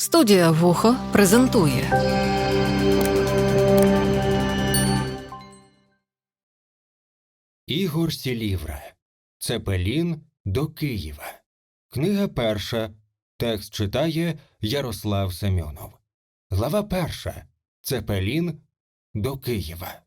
Студія Вухо презентує Ігор Сілівра. Цепелін до Києва. Книга перша. Текст читає Ярослав Семьонов. Глава перша. Цепелін до Києва.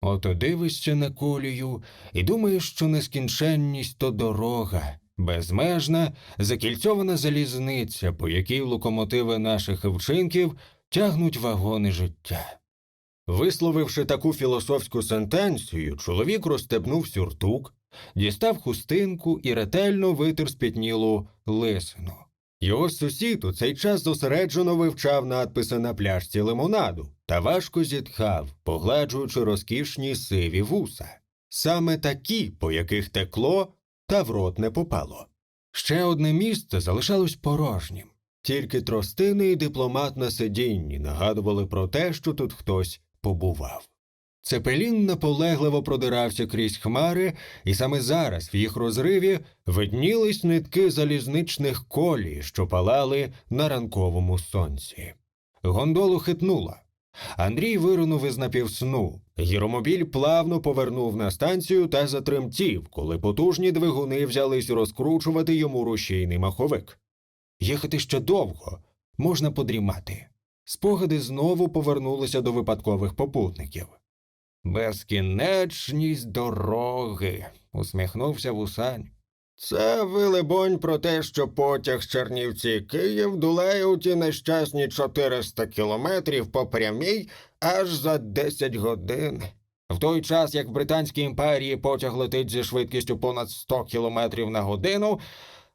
Ото дивишся на колію і думаєш, що нескінченність то дорога, безмежна, закільцьована залізниця, по якій локомотиви наших вчинків тягнуть вагони життя. Висловивши таку філософську сентенцію, чоловік розстебнув сюртук, дістав хустинку і ретельно витер спітнілу лисину. Його сусід у цей час зосереджено вивчав надписи на пляшці лимонаду та важко зітхав, погладжуючи розкішні сиві вуса, саме такі, по яких текло, та в рот не попало. Ще одне місце залишалось порожнім. Тільки тростини і дипломат на сидінні нагадували про те, що тут хтось побував. Цепелін наполегливо продирався крізь хмари, і саме зараз в їх розриві виднілись нитки залізничних колій, що палали на ранковому сонці. Гондолу хитнула. Андрій виринув із напівсну. Гіромобіль плавно повернув на станцію та затремтів, коли потужні двигуни взялись розкручувати йому рушійний маховик. Їхати ще довго, можна подрімати. Спогади знову повернулися до випадкових попутників. Безкінечність дороги, усміхнувся вусань. Це вилибонь про те, що потяг з Чернівці Київ дулає у ті нещасні 400 кілометрів по прямій аж за 10 годин. В той час, як в Британській імперії потяг летить зі швидкістю понад 100 кілометрів на годину,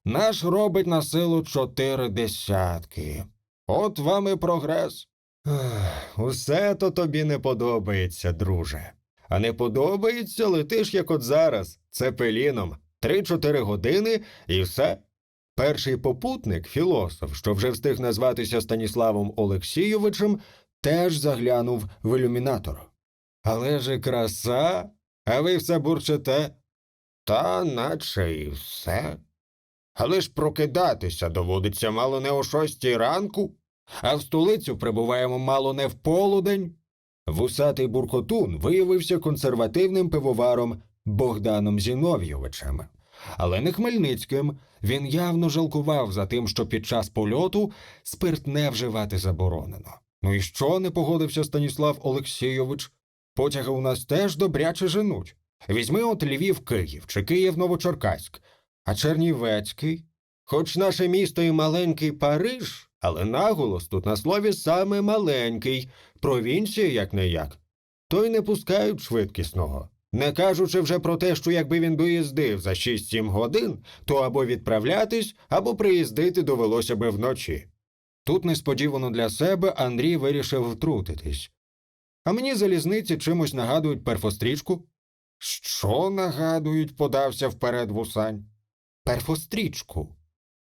наш робить на силу чотири десятки. От вам і прогрес. Усе то тобі не подобається, друже. А не подобається летиш, як от зараз, це пеліном. 3-4 години і все. Перший попутник, філософ, що вже встиг назватися Станіславом Олексійовичем, теж заглянув в ілюмінатор. Але ж краса, а ви все бурчите, та наче і все. Але ж прокидатися доводиться мало не о шостій ранку, а в столицю прибуваємо мало не в полудень. Вусатий буркотун виявився консервативним пивоваром Богданом Зіновійовичем. Але не Хмельницьким він явно жалкував за тим, що під час польоту спиртне вживати заборонено. Ну і що не погодився Станіслав Олексійович? Потяги у нас теж добряче женуть. Візьми от Львів Київ чи Київ Новочеркаськ, а Чернівецький. Хоч наше місто і маленький Париж, але наголос тут на слові саме маленький, провінція як не як. То й не пускають швидкісного. Не кажучи вже про те, що якби він доїздив за 6-7 годин, то або відправлятись, або приїздити довелося би вночі. Тут несподівано для себе Андрій вирішив втрутитись. А мені залізниці чимось нагадують перфострічку. Що нагадують, подався вперед вусань. Перфострічку.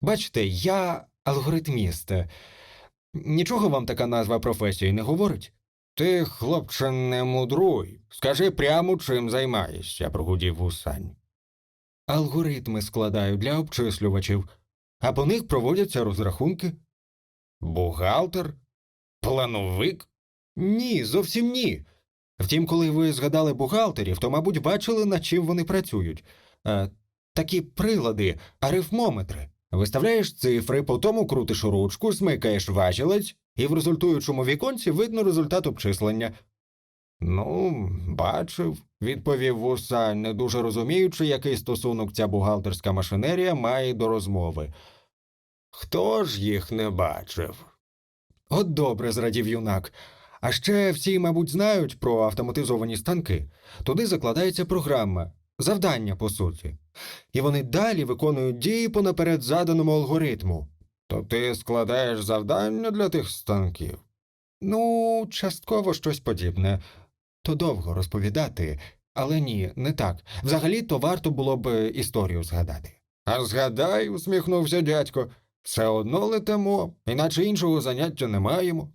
Бачите, я алгоритміст. Нічого вам така назва професії не говорить? Ти, хлопче, не мудруй. Скажи прямо, чим займаєшся, прогудів вусань. Алгоритми складаю для обчислювачів, а по них проводяться розрахунки. Бухгалтер? Плановик? Ні, зовсім ні. Втім, коли ви згадали бухгалтерів, то, мабуть, бачили, над чим вони працюють. Е, такі прилади, арифмометри. Виставляєш цифри, потім крутиш ручку, смикаєш важілець, і в результуючому віконці видно результат обчислення. Ну, бачив, відповів вусань, не дуже розуміючи, який стосунок ця бухгалтерська машинерія має до розмови. Хто ж їх не бачив? От добре, зрадів юнак. А ще всі, мабуть, знають про автоматизовані станки. Туди закладається програма, завдання, по суті. І вони далі виконують дії по наперед заданому алгоритму. То ти складаєш завдання для тих станків? Ну, частково щось подібне. То довго розповідати, але ні, не так. Взагалі то варто було б історію згадати. А згадай, усміхнувся дядько, все одно летимо, іначе іншого заняття не маємо.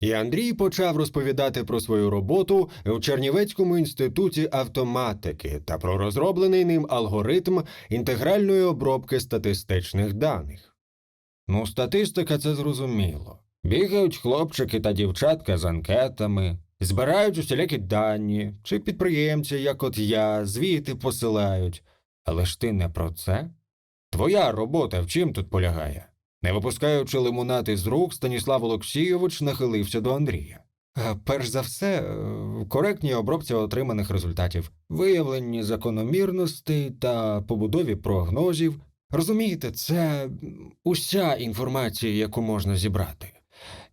І Андрій почав розповідати про свою роботу в Чернівецькому інституті автоматики та про розроблений ним алгоритм інтегральної обробки статистичних даних. Ну, статистика це зрозуміло. Бігають хлопчики та дівчатка з анкетами, збирають усілякі дані, чи підприємці, як от я, звіти посилають. Але ж ти не про це? Твоя робота в чим тут полягає? Не випускаючи лимонад із рук, Станіслав Олексійович нахилився до Андрія. «Е, Перш за все, е, в коректній обробці отриманих результатів, виявленні закономірностей та побудові прогнозів. Розумієте, це уся інформація, яку можна зібрати.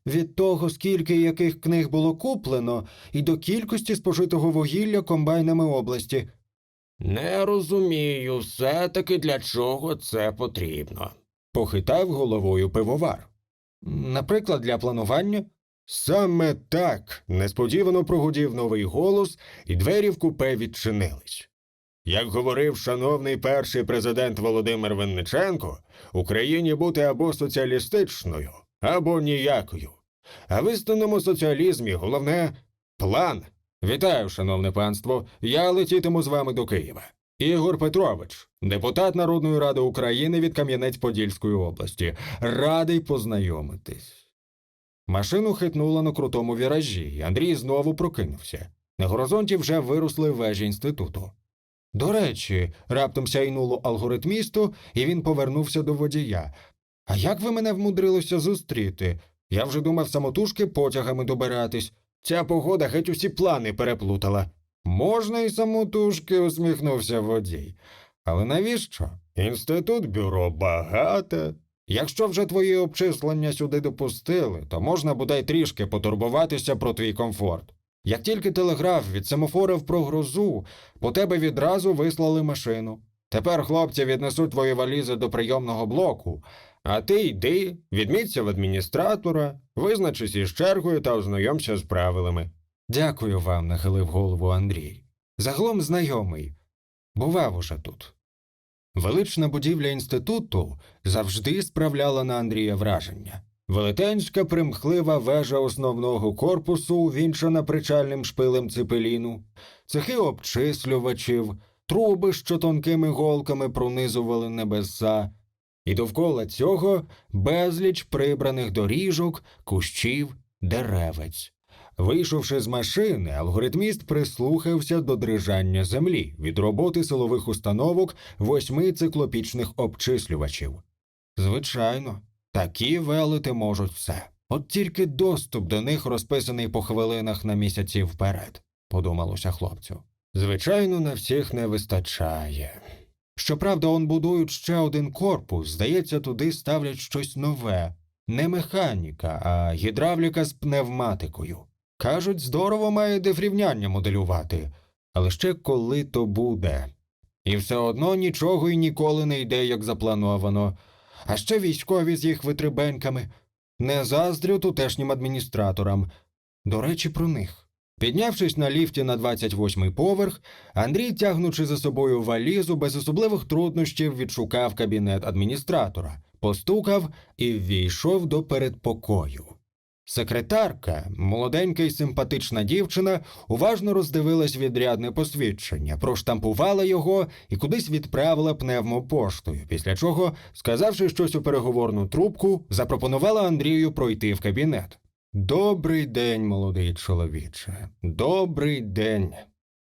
Від того, скільки яких книг було куплено, і до кількості спожитого вугілля комбайнами області. Не розумію все таки для чого це потрібно. похитав головою пивовар. Наприклад, для планування? Саме так несподівано прогудів новий голос, і двері в купе відчинились. Як говорив шановний перший президент Володимир Винниченко, Україні бути або соціалістичною, або ніякою. А в істинному соціалізмі головне план. Вітаю, шановне панство. Я летітиму з вами до Києва. Ігор Петрович, депутат Народної ради України від Кам'янець-Подільської області. Радий познайомитись. Машину хитнуло на крутому віражі, і Андрій знову прокинувся. На горизонті вже виросли вежі інституту. До речі, раптом сяйнуло алгоритмісту, і він повернувся до водія. А як ви мене вмудрилися зустріти? Я вже думав самотужки потягами добиратись. Ця погода геть усі плани переплутала. Можна і самотужки, усміхнувся водій. Але навіщо? Інститут бюро багато. Якщо вже твої обчислення сюди допустили, то можна бодай трішки потурбуватися про твій комфорт. Як тільки телеграф від семафорив про грозу, по тебе відразу вислали машину. Тепер хлопці віднесуть твої валізи до прийомного блоку, а ти йди, відміться в адміністратора, визначись із чергою та ознайомся з правилами. Дякую вам, нахилив голову Андрій. Загалом знайомий. Бував уже тут. Велична будівля інституту завжди справляла на Андрія враження. Велетенська примхлива вежа основного корпусу, увінчана причальним шпилем цепеліну, цехи обчислювачів, труби, що тонкими голками пронизували небеса, і довкола цього безліч прибраних доріжок, кущів, деревець. Вийшовши з машини, алгоритміст прислухався до дрижання землі від роботи силових установок восьми циклопічних обчислювачів. Звичайно, такі велети можуть все. От тільки доступ до них розписаний по хвилинах на місяці вперед, подумалося хлопцю. Звичайно, на всіх не вистачає. Щоправда, он будують ще один корпус, здається, туди ставлять щось нове. Не механіка, а гідравліка з пневматикою. Кажуть, здорово має дефрівняння моделювати, але ще коли то буде. І все одно нічого і ніколи не йде, як заплановано. А ще військові з їх витребеньками. Не заздрю тутешнім адміністраторам. До речі, про них. Піднявшись на ліфті на 28-й поверх, Андрій, тягнучи за собою валізу, без особливих труднощів відшукав кабінет адміністратора, постукав і ввійшов до передпокою. Секретарка, молоденька й симпатична дівчина, уважно роздивилась відрядне посвідчення, проштампувала його і кудись відправила пневмопоштою, після чого, сказавши щось у переговорну трубку, запропонувала Андрію пройти в кабінет. Добрий день, молодий чоловіче. Добрий день.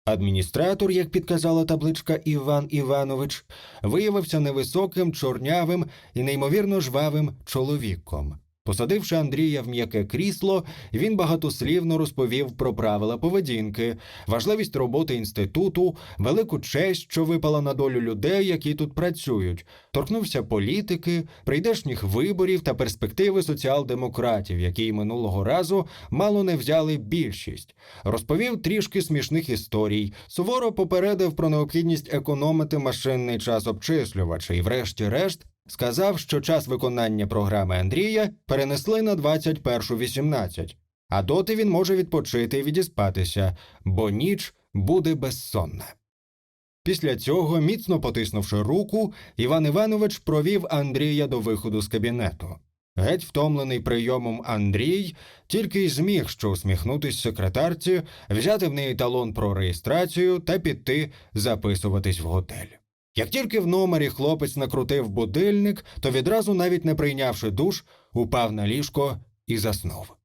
Адміністратор, як підказала табличка Іван Іванович, виявився невисоким, чорнявим і неймовірно жвавим чоловіком. Посадивши Андрія в м'яке крісло, він багатослівно розповів про правила поведінки, важливість роботи інституту, велику честь, що випала на долю людей, які тут працюють, торкнувся політики, прийдешніх виборів та перспективи соціал-демократів, які минулого разу мало не взяли більшість. Розповів трішки смішних історій, суворо попередив про необхідність економити машинний час обчислювача і, врешті-решт, сказав, що час виконання програми Андрія перенесли на 21.18, а доти він може відпочити і відіспатися, бо ніч буде безсонна. Після цього, міцно потиснувши руку, Іван Іванович провів Андрія до виходу з кабінету. Геть втомлений прийомом Андрій тільки й зміг що усміхнутись секретарці, взяти в неї талон про реєстрацію та піти записуватись в готель. Як тільки в номері хлопець накрутив будильник, то відразу, навіть не прийнявши душ, упав на ліжко і заснув.